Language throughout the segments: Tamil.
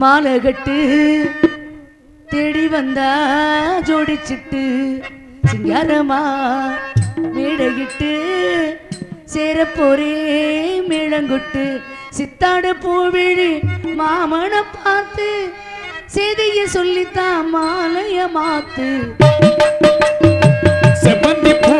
மாலை கட்டு தேடி வந்தா ஜோடிச்சிட்டு சிங்காரமா மேடையிட்டு சேரப்போரே மேளங்கொட்டு சித்தாடு பூவிழி மாமனை பார்த்து செய்திய சொல்லித்தான் மாலைய மாத்து. செவ்வந்தி பூ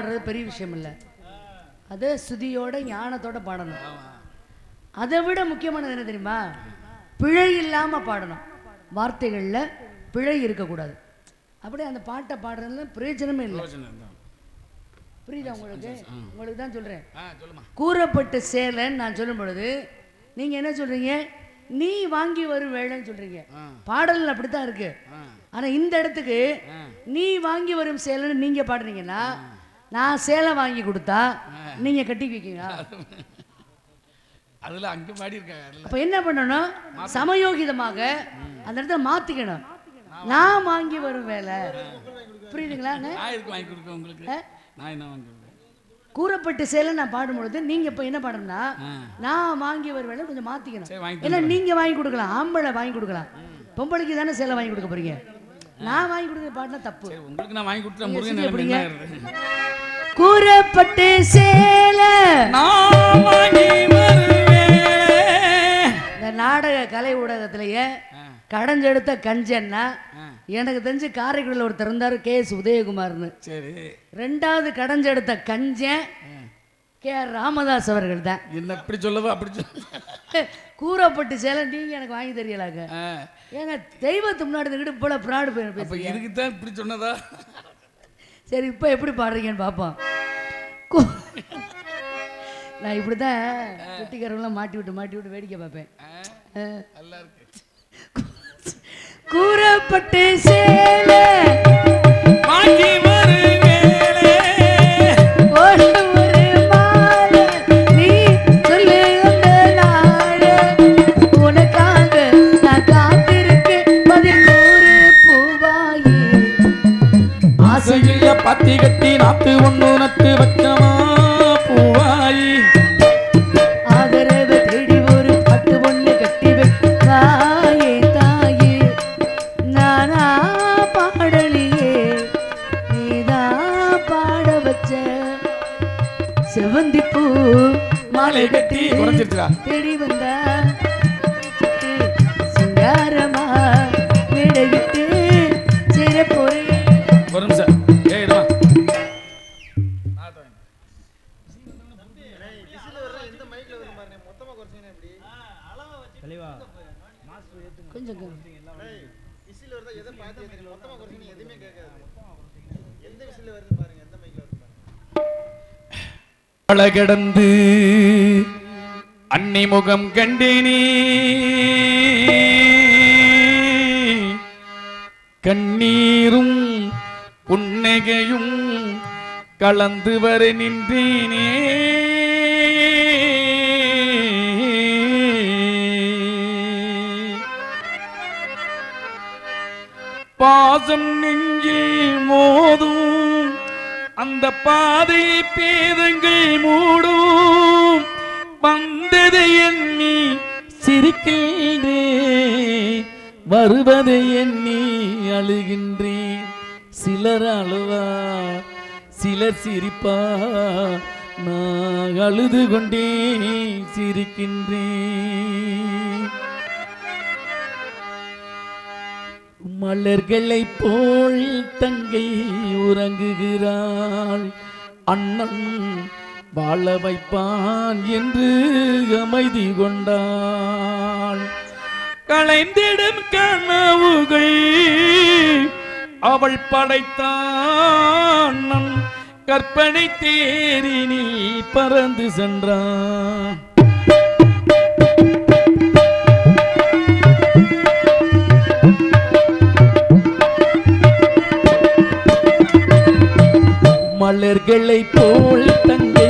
பாடுறது பெரிய விஷயம் இல்லை. அது சுதியோட ஞானத்தோட பாடணும். அதை விட முக்கியமானது என்ன தெரியுமா? பிழை இல்லாமல் பாடணும். வார்த்தைகளில் பிழை இருக்கக்கூடாது. அப்படியே அந்த பாட்டை பாடுறதுல பிரயோஜனமே இல்லை. புரியுதா உங்களுக்கு? உங்களுக்கு தான் சொல்கிறேன் கூறப்பட்ட சேலைன்னு நான் சொல்லும்பொழுது நீங்கள் என்ன சொல்கிறீங்க நீ வாங்கி வரும் வேலைன்னு சொல்கிறீங்க பாடல் அப்படி தான் இருக்குது ஆனால் இந்த இடத்துக்கு நீ வாங்கி வரும் சேலைன்னு நீங்கள் பாடுறீங்கன்னா நான் சேலை வாங்கி கொடுத்தா நீங்க கட்டி வைக்கீங்களா? அதில் அங்கே மாடி இருக்காங்க அப்போ என்ன பண்ணணும்? சமயோகிதமாக அந்த இடத்துல மாத்திக்கணும். நான் வாங்கி வரும் வேலை. புரியுதுங்களா? நான் என்ன வாங்கி கூறப்பட்டு சேலை நான் பாடும்பொழுது நீங்க இப்போ என்ன பாடணும்னா நான் வாங்கி வரும் வேலை கொஞ்சம் மாத்திக்கணும். ஏன்னா நீங்க வாங்கி கொடுக்கலாம் ஆம்பளை வாங்கி கொடுக்கலாம். பொம்பளைக்கு தானே சேலை வாங்கி கொடுக்க போறீங்க? நான் வாங்கி கொடுக்க பாட்டுனா தப்பு. உங்களுக்கு நான் வாங்கி கொடுத்தேன் கூறப்பட்டு சேலை. இந்த நாடக கலை ஊடகத்திலேயே. கடைஞ்செடுத்த கஞ்சன்னா. எனக்கு தெரிஞ்சு காரைக்குடியில் ஒருத்தர் இருந்தார் கே எஸ் உதயகுமார்னு. சரி. ரெண்டாவது கடைஞ்செடுத்த கஞ்சன் கே ஆர் ராமதாஸ் அவர்கள் தான் என்ன இப்படி சொல்லவோ? அப்படி சொல்ல கூறப்பட்டு சேலை நீங்க எனக்கு வாங்கி தெரியலாங்க. ஏங்க தெய்வத்து முன்னாடி இருந்துக்கிட்டு போல பிராடு பேசுறீங்க? இதுக்கு தான் இப்படி சொன்னதா? சரி இப்போ எப்படி பாடுறீங்கன்னு பார்ப்போம் நான் இப்படி தான் குட்டிக்காரங்களாம் மாட்டி விட்டு மாட்டி விட்டு வேடிக்கை பார்ப்பேன். கூறப்பட்டு சேலை. செவந்தி பூ மாலை கட்டி. தேடி வந்தா சிங்காரமா மேடையிட்டு சேர போறேன். ஒரு நிமிஷம். ஏய் இருமா கொஞ்சம் கே- கடந்து அன்னை முகம் கண்டினி. கண்ணீரும் புன்னகையும் கலந்து வர நின்றேனே. பாசம் நெஞ்சில் மோதும் அந்த பாதை பேதங்கள் மூடும். வந்ததை எண்ணி சிரிக்கின்றே வருவதை எண்ணி அழுகின்றேன். சிலர் அழுவா சிலர் சிரிப்பா. நான் அழுது கொண்டே சிரிக்கின்றேன். மலர்களைப் போல் தங்கை உறங்குகிறாள். அண்ணன் வாழ வைப்பான் என்று அமைதி கொண்டாள். களைந்திடும் கனவுகள் அவள் படைத்தான். கற்பனை தேரினில் பறந்து சென்றான். மலர்களை போல் தங்கை